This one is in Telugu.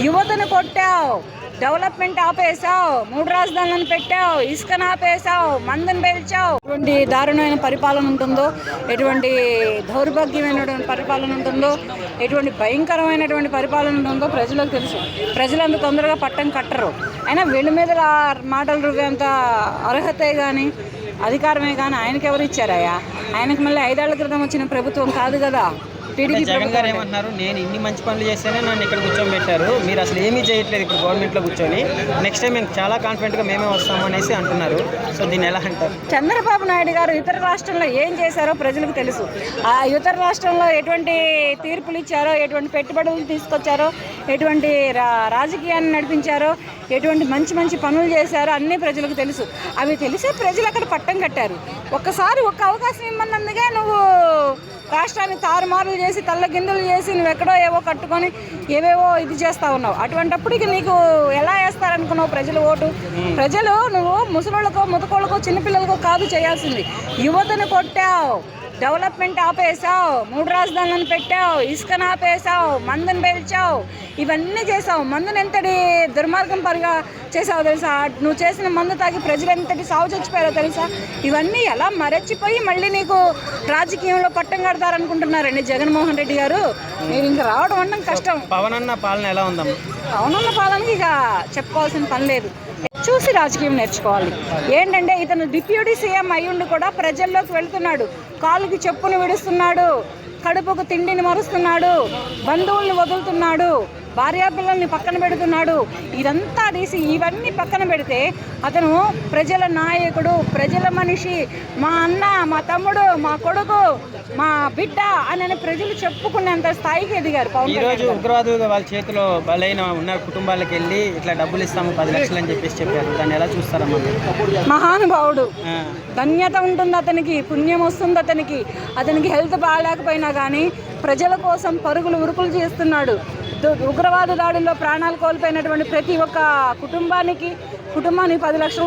యువతను కొట్టావు డెవలప్మెంట్ ఆపేశావు మూడు రాజధానులను పెట్టావు ఇసుకను ఆపేశావు మందును పేల్చావు. ఎటువంటి దారుణమైన పరిపాలన ఉంటుందో ఎటువంటి దౌర్భాగ్యమైనటువంటి పరిపాలన ఉంటుందో ఎటువంటి భయంకరమైనటువంటి పరిపాలన ఉంటుందో ప్రజలకు తెలుసు. ప్రజలు అంత తొందరగా పట్టం కట్టరు. అయినా వీళ్ళ మీద మాటలు రువ్వేంత అర్హతే కానీ అధికారమే కానీ ఆయనకి ఎవరు ఇచ్చారయ్యా? ఆయనకు మళ్ళీ ఐదేళ్ళ క్రితం వచ్చిన ప్రభుత్వం కాదు కదా. జగన్ గారు ఏమంటున్నారు? నేను ఇన్ని మంచి పనులు చేస్తేనే నన్ను ఇక్కడ కూర్చోబెట్టారు. మీరు అసలు ఏమీ చేయట్లేదు ఇప్పుడు గవర్నమెంట్లో కూర్చొని. నెక్స్ట్ టైం మేము చాలా కాన్ఫిడెంట్గా మేమే వస్తాము అనేసి అంటున్నారు. సో దీన్ని ఎలా అంటారు? చంద్రబాబు నాయుడు గారు ఇతర రాష్ట్రంలో ఏం చేశారో ప్రజలకు తెలుసు. ఆ ఇతర రాష్ట్రంలో ఎటువంటి తీర్పులు ఇచ్చారో ఎటువంటి పెట్టుబడులు తీసుకొచ్చారో ఎటువంటి రా రాజకీయాన్ని నడిపించారో ఎటువంటి మంచి మంచి పనులు చేశారో అన్నీ ప్రజలకు తెలుసు. అవి తెలిసే ప్రజలు అక్కడ పట్టం కట్టారు. ఒక్కసారి ఒక్క అవకాశం ఇమ్మన్నందుకే నువ్వు రాష్ట్రాన్ని తారుమారులు చేసి తల్ల గిందులు చేసి నువ్వు ఎక్కడో ఏవో కట్టుకొని ఏవేవో ఇది చేస్తా ఉన్నావు. అటువంటప్పటికి నీకు ఎలా వేస్తారనుకున్నావు ప్రజలు ఓటు? ప్రజలు నువ్వు ముసలోళ్ళకో ముతకోళ్ళకో చిన్నపిల్లలకో కాదు చేయాల్సింది. యువతను కొట్టావు. డెవలప్మెంట్ ఆపేసావు మూడు రాజధానులను పెట్టావు ఇసుకను ఆపేసావు మందుని పేల్చావు ఇవన్నీ చేసావు మందుని ఎంతటి దుర్మార్గం పరిగా చేసావు తెలుసా? నువ్వు చేసిన మందు తాగి ప్రజలు ఎంతటి సాగు చచ్చిపోయారో తెలుసా? ఇవన్నీ ఎలా మరచిపోయి మళ్ళీ నీకు రాజకీయంలో పట్టం కడతారనుకుంటున్నారండి జగన్మోహన్ రెడ్డి గారు? మీరు ఇంకా రావడం అనడం కష్టం. పవన్ అన్న పాలన ఎలా ఉందమ్మా? అవునన్న పాలనకి ఇక చెప్పుకోవాల్సిన పని లేదు. చూసి రాజకీయం నేర్చుకోవాలి. ఏంటంటే ఇతను డిప్యూటీ సీఎం అయ్యుండి కూడా ప్రజల్లోకి వెళ్తున్నాడు. కాలుకి చెప్పుని విడుస్తున్నాడు. కడుపుకు తిండిని మరుస్తున్నాడు. బంధువుల్ని వదులుతున్నాడు. భార్యాపిల్లల్ని పక్కన పెడుతున్నాడు. ఇదంతా తీసి ఇవన్నీ పక్కన పెడితే అతను ప్రజల నాయకుడు ప్రజల మనిషి మా అన్న మా తమ్ముడు మా కొడుకు మా బిడ్డ అని ప్రజలు చెప్పుకునేంత స్థాయికి ఎదిగారు పవన్ ఈ కళ్యాణ్ రోజు గారు. ఉగ్రవాదులు వాళ్ళ చేతిలో బలైన ఉన్న కుటుంబాలకు వెళ్ళి ఇట్లా డబ్బులు ఇస్తాము పది లక్షలు అని చెప్పేసి చెప్పారు. దాన్ని ఎలా చూస్తారమ్మా? మహానుభావుడు. ధన్యత ఉంటుంది అతనికి పుణ్యం వస్తుంది అతనికి. అతనికి హెల్త్ బాగాలేకపోయినా కానీ ప్రజల కోసం పరుగులు ఉరుకులు చేస్తున్నాడు. ఉగ్రవాద దాడుల్లో ప్రాణాలు కోల్పోయినటువంటి ప్రతి ఒక్క కుటుంబానికి కుటుంబానికి పది లక్షలు